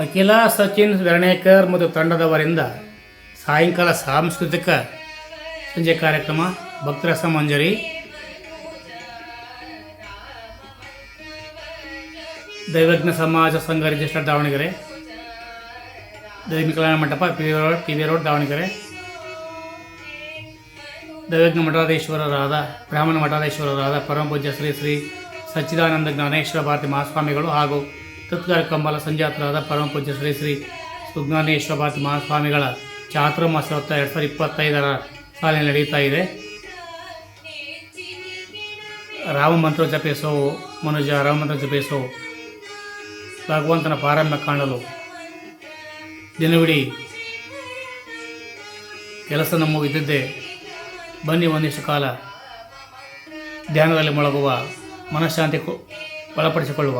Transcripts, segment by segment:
ಅಖಿಲ ಸಚಿನ್ ವೆರಣೇಕರ್ ಮತ್ತು ತಂಡದವರಿಂದ ಸಾಯಂಕಾಲ ಸಾಂಸ್ಕೃತಿಕ ಸಂಜೆ ಕಾರ್ಯಕ್ರಮ ಭಕ್ತರಸ ಮಂಜರಿ ದೈವಜ್ಞ ಸಮಾಜ ಸಂಘ ರಿಜಿಸ್ಟರ್ ದಾವಣಗೆರೆ. ದೈವಿಕ ಕಲ್ಯಾಣ ಮಂಟಪ P V road P V road Davanagere. ದೈವಜ್ಞ ಮಠಾಧೀಶ್ವರರಾದ, ಬ್ರಾಹ್ಮಣ ಮಠಾಧೀಶ್ವರರಾದ ಪರಮ ಪೂಜ್ಯ ಶ್ರೀ ಶ್ರೀ ಸಚ್ಚಿದಾನಂದ ಜ್ಞಾನೇಶ್ವರ ಭಾರತಿ ಮಹಾಸ್ವಾಮಿಗಳು ಹಾಗೂ ತತ್ಕಾರ ಕಂಬಲ ಸಂಜಾತರಾದ ಪರಮ ಪೂಜ್ಯ ಶ್ರೀ ಶ್ರೀ ಸುಜ್ಞಾನೇಶ್ವರ ಭಾರತಿ ಮಹಾಸ್ವಾಮಿಗಳ ಚಾತುರ್ಮಾಸೋತ್ಸವ ಎರಡು ಸಾವಿರದ ಇಪ್ಪತ್ತೈದರ ಸಾಲಿನಲ್ಲಿ ನಡೆಯುತ್ತಾ ಇದೆ. ರಾಮ ಮಂತ್ರ ಜಪಿಸೋ ಮನುಜ, ರಾಮ ಮಂತ್ರ ಜಪಿಸೋ ಭಗವಂತನ ಪಾರಮ್ಯ ಕಾಣಲು ದಿನವಿಡೀ ಕೆಲಸ ನಮ್ಮ ಬನ್ನಿ ಒಂದಿಷ್ಟು ಕಾಲ ಧ್ಯಾನದಲ್ಲಿ ಮೊಳಗುವ ಮನಃಶಾಂತಿ ಒಳಪಡಿಸಿಕೊಳ್ಳುವ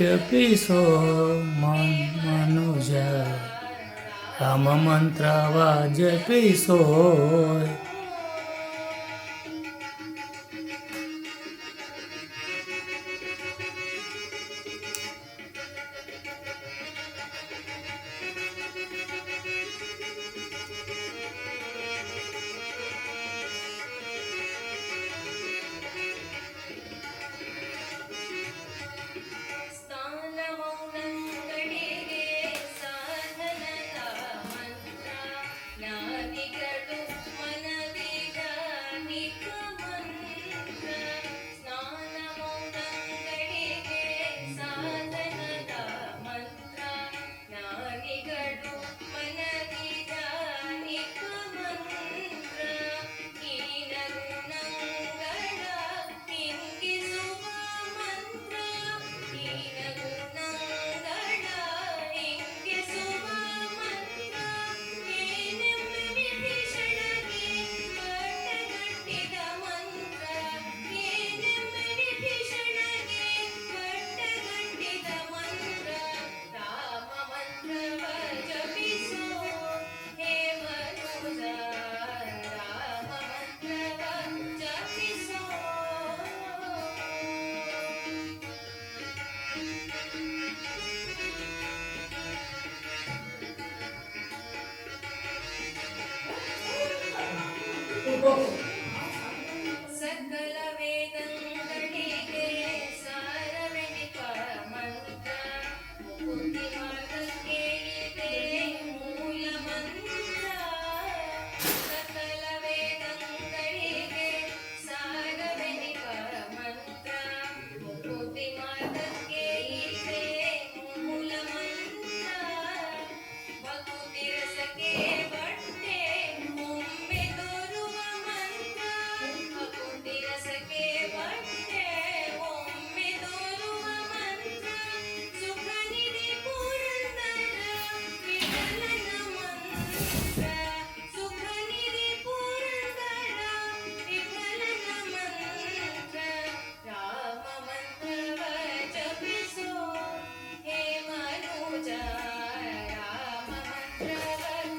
ಮಂತ್ರವ ಜಪಿಸೋ ಮನ್- ಮನುಜ ರಾಮ ಮಂತ್ರವ ಜಪಿಸೋ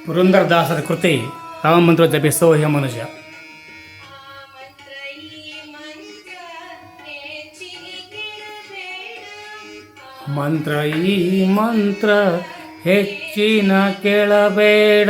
ಪುರಂದರದಾಸರ ಕೃತಿ ರಾಮ ಮಂತ್ರ ಜಪಿಸೋ ಹೇ ಮನುಷ್ಯ ಮಂತ್ರ ಈ ಮಂತ್ರ ಹೆಚ್ಚಿನ ಕೇಳಬೇಡ.